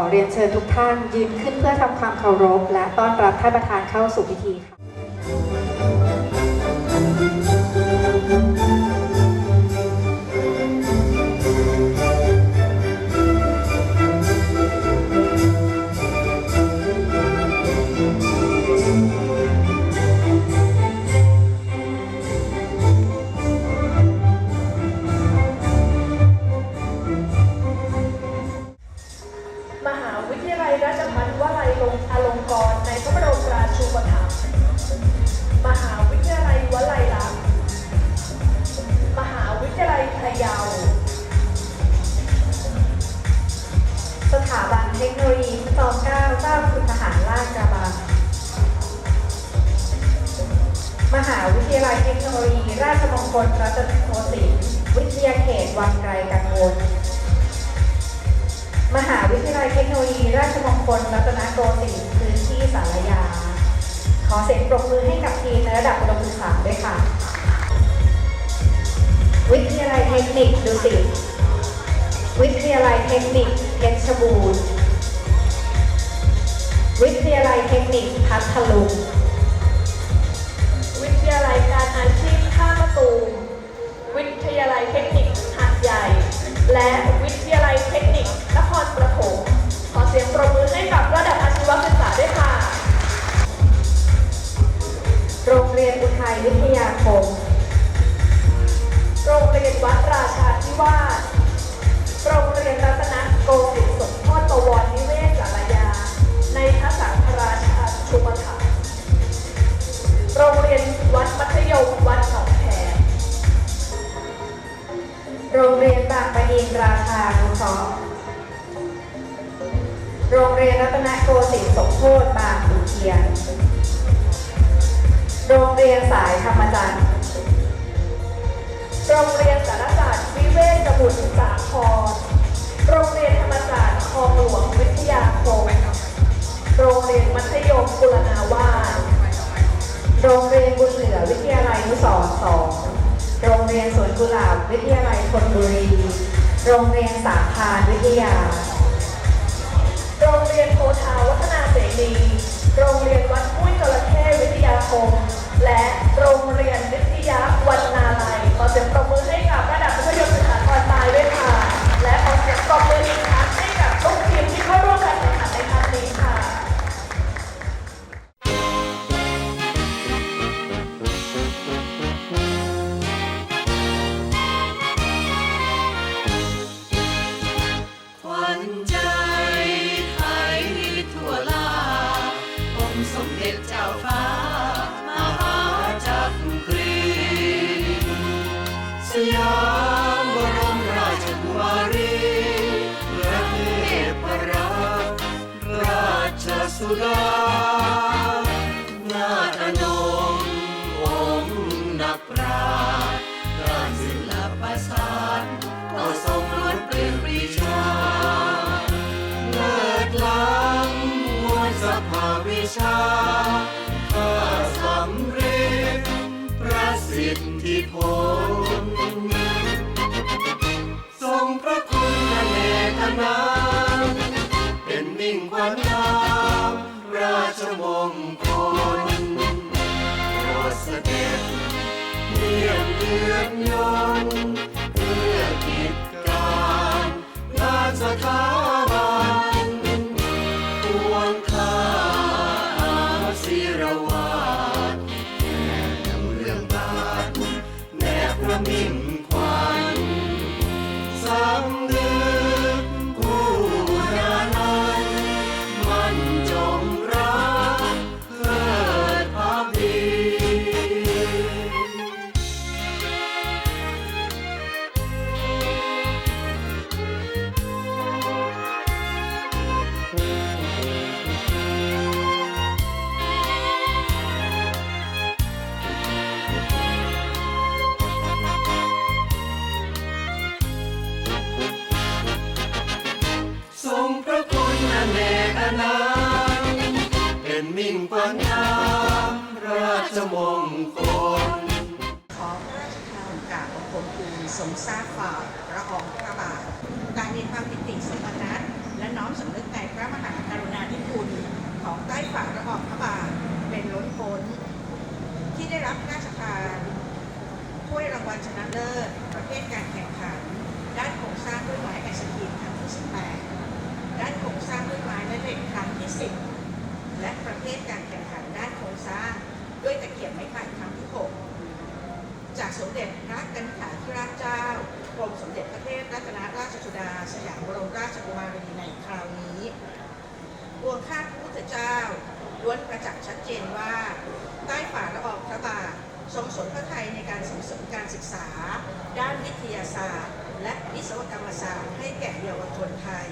อเรียนเชิญทุกท่านยืนขึ้นเพื่อทำความเคารพ และต้อนรับท่านประธานเข้าสู่พิธีค่ะ โนโลยีราชมงคลรัตนโกสินทร์วิทยาเขตวังไกลกังวล มหาวิทยาลัยเทคโนโลยีราชมงคลรัตนโกสินทร์พื้นที่สารยา ขอเสียงปรบมือให้กับทีมในระดับอุดมศึกษาด้วยค่ะ วิทยาลัยเทคนิคดุสิตวิทยาลัยเทคนิคเพชรบูรณ์ วิทยาลัยเทคนิคพัทลุง อาชีพข้ามะตู โรงเรียนบางปะอินราชานุเคราะห์โรงเรียนรัตนโกสินทร์สมโพธิบางขุนเทียน โรงเรียนสายธรรมจันทร์ โรงเรียนสารศาสตร์วิเวศบุตรสาคร โรงเรียนธรรมศาสตร์คลองหลวงวิทยาคม โรงเรียนมัธยมกุลนาวาสโรงเรียนบุญเหลือวิทยาลัยนุสรสอง โรงเรียนสวนกุหลาบวิทยาลัยธนบุรี โรงเรียนสาพานวิทยา โรงเรียนโพธาวัฒนาเสรีโรงเรียนวัดห้ยจระเข้วิทยาคม และโรงเรียนวิทยาวันนาลัยขอเสียงปรบมือให้กับระดับมัธยมศึกษาตอนปลายด้วยค่ะ และขอเสียงปรบมืออีกครั้งให้กับทุกทีมที่เข้าร่วมการแข่งขันในครั้งนี้ค่ะ ชสุดานาถนมองค์นักปราชญ์ด้านศิลปศาสตร์ก็ทรงล้วนเปลี่ยนปรีชาเลิศล้ำมวลสภาวิชาข้าสำเร็จประสิทธิผล ยี่ย ของระบอบพระบาทเป็นล้นพ้น ที่ได้รับระราชทานถ้วยรางวัลชนะเลิศประเภทการ ล้วนประจักษ์ชัดเจนว่า ใต้ฝ่าละอองพระบาททรงสนพระไทยในการส่งเสริมการศึกษา ด้านวิทยาศาสตร์ และวิศวกรรมศาสตร์ให้แก่เยาวชนไทย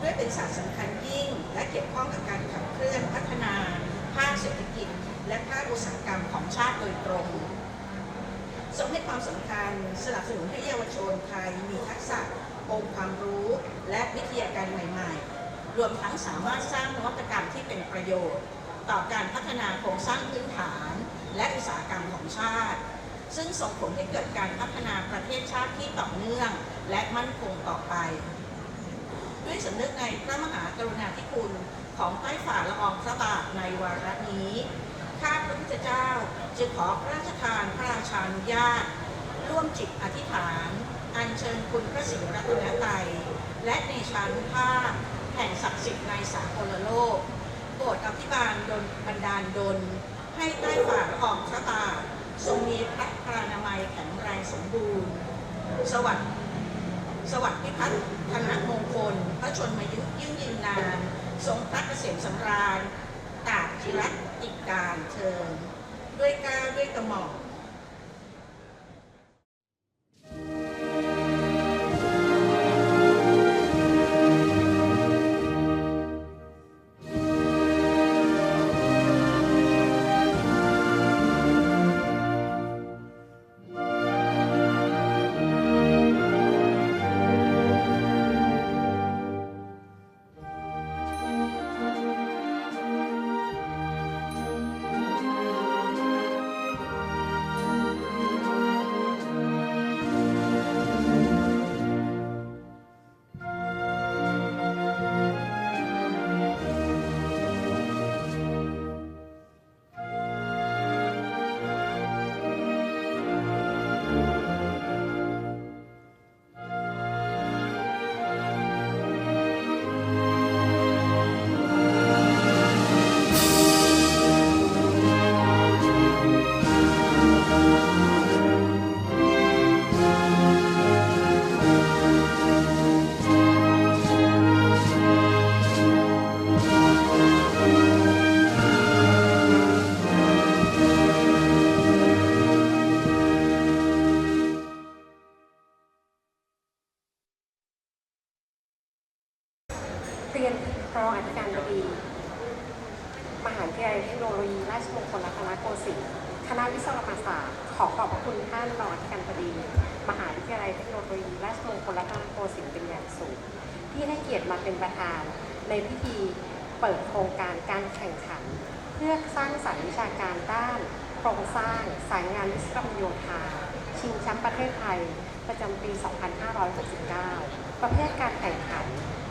ด้วยเป็นศาสตร์สำคัญยิ่ง และเกี่ยวข้องกับการขับเคลื่อนพัฒนาภาคเศรษฐกิจ และภาคอุตสาหกรรมของชาติโดยตรงทรงให้ความสำคัญสนับสนุนให้เยาวชนไทยมีทักษะองค์ความรู้และวิทยาการใหม่ ๆ รวมทั้งสามารถสร้างนวัตกรรมที่เป็นประโยชน์ ต่อการพัฒนาโครงสร้างพื้นฐาน และอุตสาหกรรมของชาติ ซึ่งส่งผลให้เกิดการพัฒนาประเทศชาติที่ต่อเนื่อง และมั่นคงต่อไป ด้วยสำนึกในพระมหากรุณาธิคุณของใต้ฝ่าละอองพระบาทในวาระนี้ข้าพระพุทธเจ้าจึงขอพระราชทานพระราชานุญาต ร่วมจิตอธิษฐาน อัญเชิญคุณพระศรีรัตนตรัยและในชานุภาพ แห่งศักดิ์สิทธิ์ในสากลโลก โปรดอภิบาลดลบันดาลดล ให้ใต้ฝ่าละองพระบาททรงมีพระพรานามัยแข็งแรงสมบูรณ์ สวัสดิ์สวัสดิ์พิพัฒน์ธนมงคล พระชนมายุยิ่งยืนนาน ทรงพระเกษมสำราญตาบจิรัติการเทินด้วยก้าด้วยกระหม่อม รองอธิการบดี มหาวิทยาลัยเทคโนโลยีราชมงคลรัตนโกสินทร์คณะวิศวกรรมศาสตร์ ขอขอบพระคุณท่านรองอธิการบดี มหาวิทยาลัยเทคโนโลยีราชมงคลรัตนโกสินทร์เป็นอย่างสูง ที่ให้เกียรติมาเป็นประธาน ในพิธีเปิดโครงการการแข่งขัน เพื่อสร้างสรรค์วิชาการด้านโครงสร้างสายงานวิศวกรรมโยธา ชิงแชมป์ประเทศไทย ประจำปี 2569 ประเภทการแข่งขัน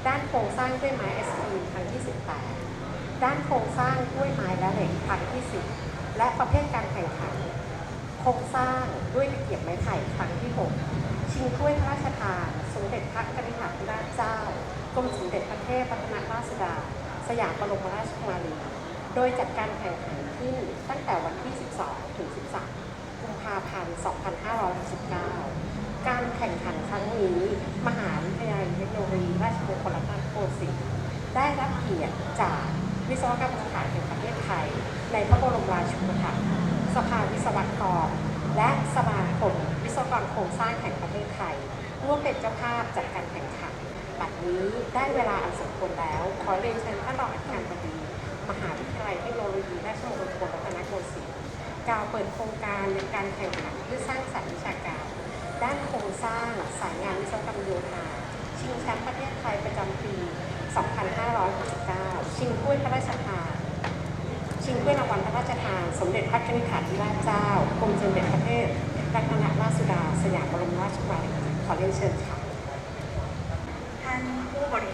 ด้านโครงสร้างด้วยไม้เอสพีครั้งที่ 18 ด้านโครงสร้างด้วยไม้และเหล็กครั้งที่ 10 และประเภทการแข่งขัน โครงสร้างด้วยตะเกียบไม้ไผ่ครั้งที่ 6 ชิงถ้วยพระราชทาน สมเด็จพระกนิษฐาธิราชเจ้ากรมสมเด็จพระเทพรัตนราชสุดา สยามบรมราชกุมารี โดยจัดการแข่งขันขึ้นตั้งแต่วันที่ 12 ถึง 13 กุมภาพันธ์ 2569การแข่งขันครั้งนี้าลัยเทคโนโลยีราชมงคลรัตนโกสินทร์ได้รับเกียรติจากวิศวกรรมสถานแห่งประเทศไทย ในพระบรมราชูปถัมภ์สภาวิศวกร และสมาคมวิศวกรโครงสร้างแห่งประเทศไทย ร่วมเป็นเจ้าภาพจัดการแข่งขันบัดนี้ได้เวลาอันสมควรแล้ว ขอเรียนเชิญท่านรองอธิการบดีมหาวิทยาลัยเทคโนโลยีราชมงคลรัตนโกสินทร์กล่าวเปิดโครงการในการแข่งขันเพื่อสร้างสรรค์วิชาการ ด้านโครงสร้างสายงานวิศวกรรมโยธา ชิงแชมป์ประเทศไทยประจำปี 2569 ชิงถ้วยพระราชทาน ชิงถ้วยรางวัลพระราชทาน สมเด็จพระนิษฐาธิราชเจ้ากรมสมเด็จพระเทพรัตนราชสุดา สยามบรมราชกุมารีขอเรียนเชิญค่ะ ท่านานผู้บริ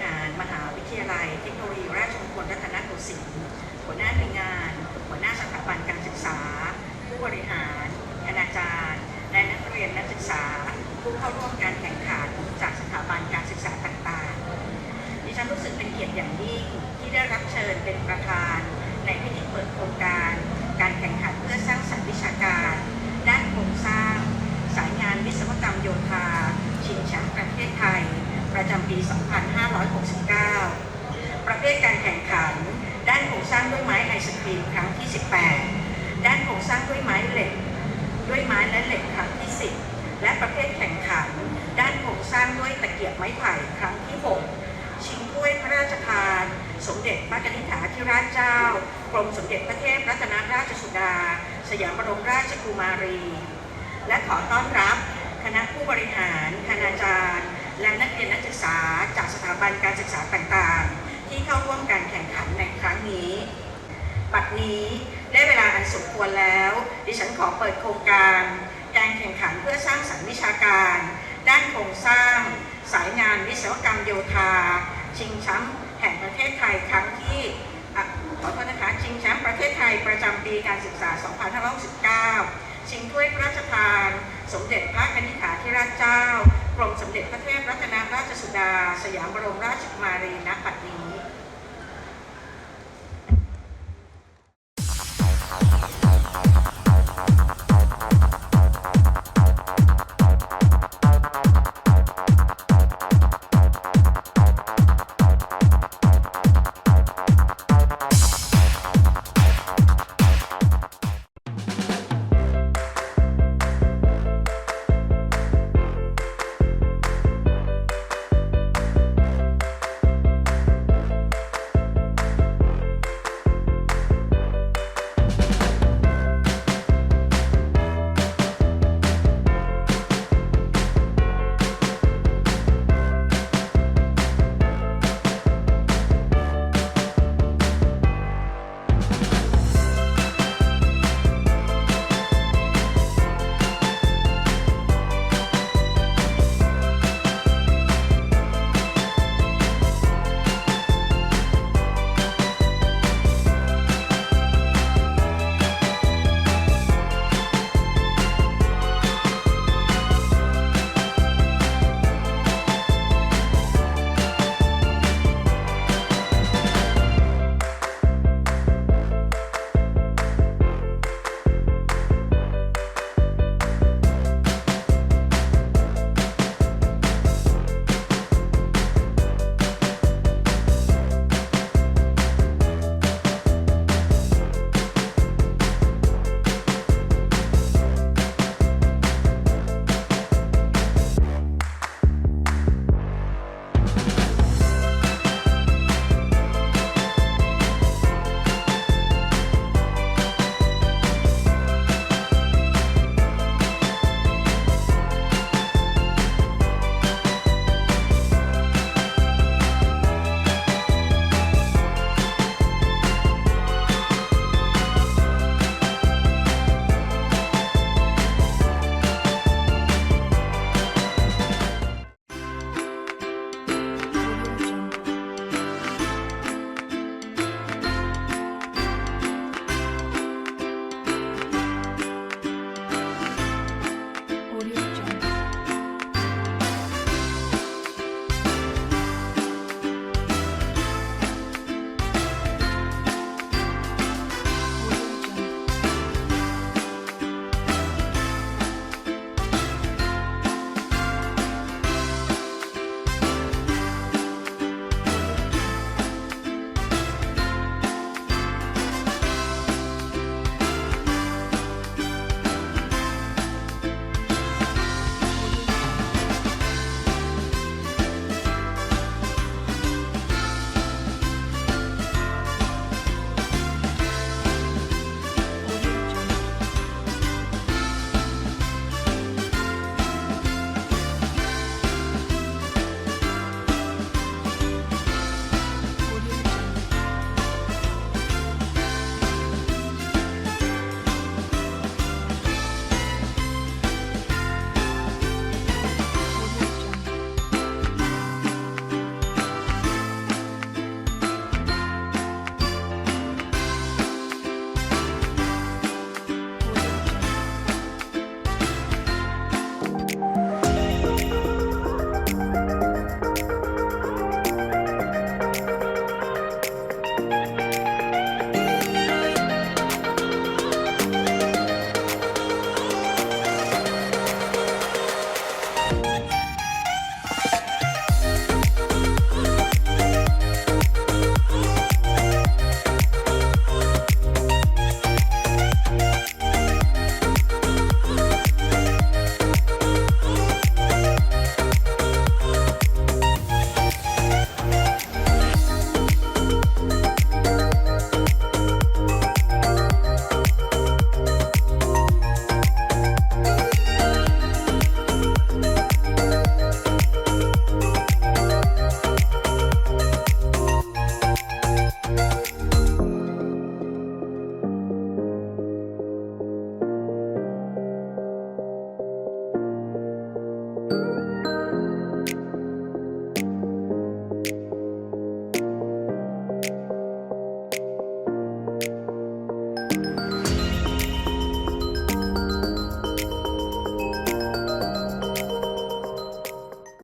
สมเด็จพระนิธิถาธิราชเจ้า กรมสมเด็จพระเทพรัตนราชสุดา สยามบรมราชกุมารี และขอต้อนรับ คณะผู้บริหาร คณาจารย์ และนักเรียนนักศึกษาจากสถาบันการศึกษาต่างๆ ที่เข้าร่วมการแข่งขันในครั้งนี้บัดนี้ได้เวลาอันสมควรแล้ว ดิฉันขอเปิดโครงการ การแข่งขันเพื่อสร้างสรรค์วิชาการ ด้านโครงสร้าง สายงานวิศวกรรมโยธา ชิงแชมป์ แห่งประเทศไทยครั้งที่ขอโทษนะคะชิงแชมป์ประเทศไทยประจำปีการศึกษา 2569 ชิงถ้วยพระราชทาน สมเด็จพระนิธิถาธิราชเจ้า กรมสมเด็จพระเทพรัตนราชสุดา สยามบรมราชกุมารีณบัดนี้